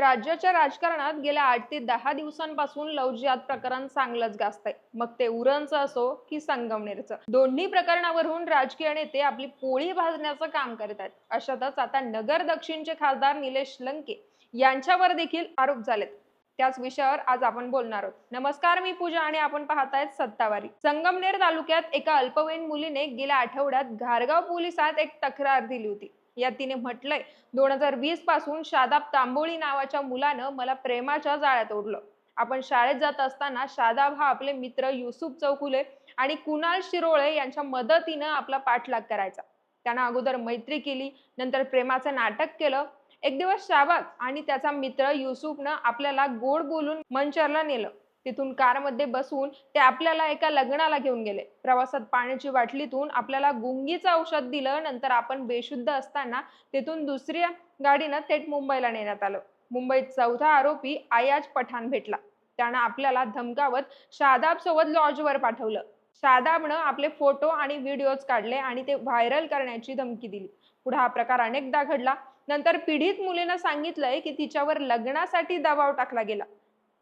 राज्याच्या राजकारणात गेल्या आठ ते दहा दिवसांपासून लवजियात प्रकरण चांगलंच गाजतंय. मग ते उरणचं असो की संगमनेरचं. दोन्ही प्रकरणावरून राजकीय नेते आपली पोळी भाजण्याचं काम करत आहेत. अशातच आता नगर दक्षिणचे खासदार निलेश लंके यांच्यावर देखील आरोप झालेत. त्याच विषयावर आज आपण बोलणार आहोत. नमस्कार मी पूजा आणि आपण पाहतायत सत्तावारी. संगमनेर तालुक्यात एका अल्पवयीन मुलीने गेल्या आठवड्यात घारगाव पोलिसात एक तक्रार दिली होती. यात तिने म्हटलंय दोन हजार वीसपासून शादाब तांबोळी नावाच्या मुलानं मला प्रेमाच्या जाळ्यात ओढलं. आपण शाळेत जात असताना शादाब हा आपले मित्र युसुफ चौकुले आणि कुणाल शिरोळे यांच्या मदतीनं आपला पाठलाग करायचा. त्यानं अगोदर मैत्री केली नंतर प्रेमाचं नाटक केलं. एक दिवस शाबाग आणि त्याचा मित्र युसुफनं आपल्याला गोड बोलून मंचरला नेलं. तिथून कारमध्ये बसून ते आपल्याला एका लग्नाला घेऊन गेले. प्रवासात पाण्याची बाटलीतून आपल्याला गुंगीचं औषध दिलं नंतर आपण बेशुद्ध असताना तिथून दुसऱ्या गाडीनं थेट मुंबईला नेण्यात आलं. मुंबईत चौथा आरोपी आयाज पठाण भेटला. त्यानं आपल्याला धमकावत शादाब सोबत लॉजवर पाठवलं. शादाबनं आपले फोटो आणि व्हिडिओज काढले आणि ते व्हायरल करण्याची धमकी दिली. पुढे हा प्रकार अनेकदा घडला. नंतर पीडित मुलीनं सांगितलंय की तिच्यावर लग्नासाठी दबाव टाकला गेला.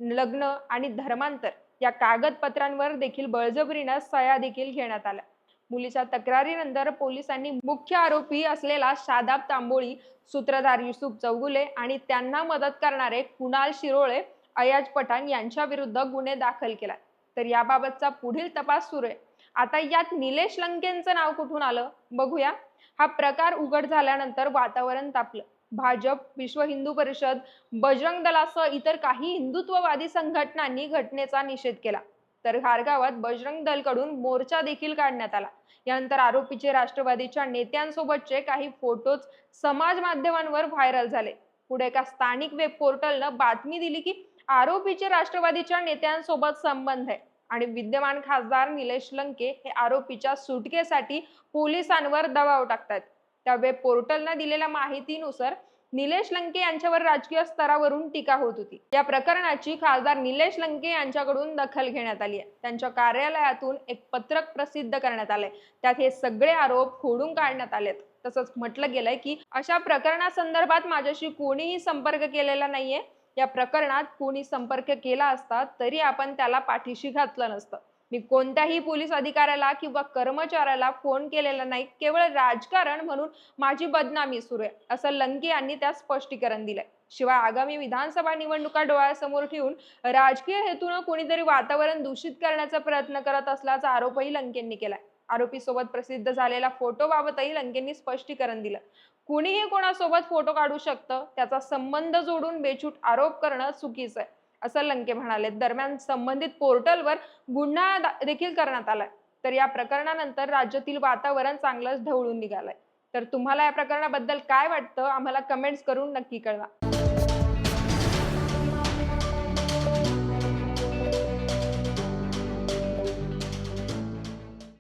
लग्न आणि धर्मांतर या कागदपत्रांवर देखील बळजबरीनं सह्या देखील घेण्यात आल्या. मुलीच्या तक्रारीनंतर पोलिसांनी मुख्य आरोपी असलेला शादाब तांबोळी सूत्रधार युसुफ चौगुले आणि त्यांना मदत करणारे कुणाल शिरोळे अयाज पठाण यांच्या विरुद्ध गुन्हे दाखल केला तर याबाबतचा पुढील तपास सुरू आहे. आता यात निलेश लंकेंचं नाव कुठून आलं? बघूया. हा प्रकार उघड झाल्यानंतर वातावरण तापलं. भाजप विश्व हिंदू परिषद बजरंग दलासह इतर काही हिंदुत्ववादी संघटनांनी घटनेचा निषेध केला. तर खारगावात बजरंग दलकडून मोर्चा देखील काढण्यात आला. यानंतर आरोपीचे राष्ट्रवादीच्या नेत्यांसोबतचे काही फोटोज समाज माध्यमांवर व्हायरल झाले. पुढे एका स्थानिक वेब पोर्टलनं बातमी दिली की आरोपीचे राष्ट्रवादीच्या नेत्यांसोबत संबंध आहे. आणि विद्यमान खासदार निलेश लंके हे आरोपीच्या सुटकेसाठी पोलिसांवर दबाव टाकतात त्या वेब पोर्टलनं दिलेल्या माहितीनुसार निलेश लंके यांच्यावर राजकीय स्तरावरून टीका होत होती. या प्रकरणाची खासदार निलेश लंके यांच्याकडून दखल घेण्यात आली आहे. त्यांच्या कार्यालयातून एक पत्रक प्रसिद्ध करण्यात आलंय. त्यात हे सगळे आरोप खोडून काढण्यात आलेत. तसंच म्हटलं गेलंय की अशा प्रकरणासंदर्भात माझ्याशी कोणीही संपर्क केलेला नाहीये. या प्रकरणात कोणी संपर्क केला असता तरी आपण त्याला पाठीशी घातलं नसतं. मी कोणत्याही पोलीस अधिकाऱ्याला किंवा कर्मचाऱ्याला फोन केलेला नाही केवळ राजकारण म्हणून माझी बदनामी सुरू आहे असं लंके यांनी त्यात स्पष्टीकरण दिलंय. शिवाय आगामी विधानसभा निवडणुका डोळ्यासमोर ठेवून राजकीय हेतून कोणीतरी वातावरण दूषित करण्याचा प्रयत्न करत असल्याचा आरोपही लंकेंनी केलाय. आरोपी सोबत प्रसिद्ध झालेल्या फोटोबाबतही लंकेंनी स्पष्टीकरण दिलं. कुणीही कोणासोबत फोटो काढू शकतं त्याचा संबंध जोडून बेछूट आरोप करणं चुकीचं आहे. असं लंके म्हणाले. दरम्यान संबंधित पोर्टलवर गुन्हा देखील करण्यात आलाय. तर या प्रकरणानंतर राज्यातील वातावरण चांगलंच ढवळून निघालंय. तर तुम्हाला या प्रकरणाबद्दल काय वाटतं? आम्हाला कमेंट्स करून नक्की कळवा.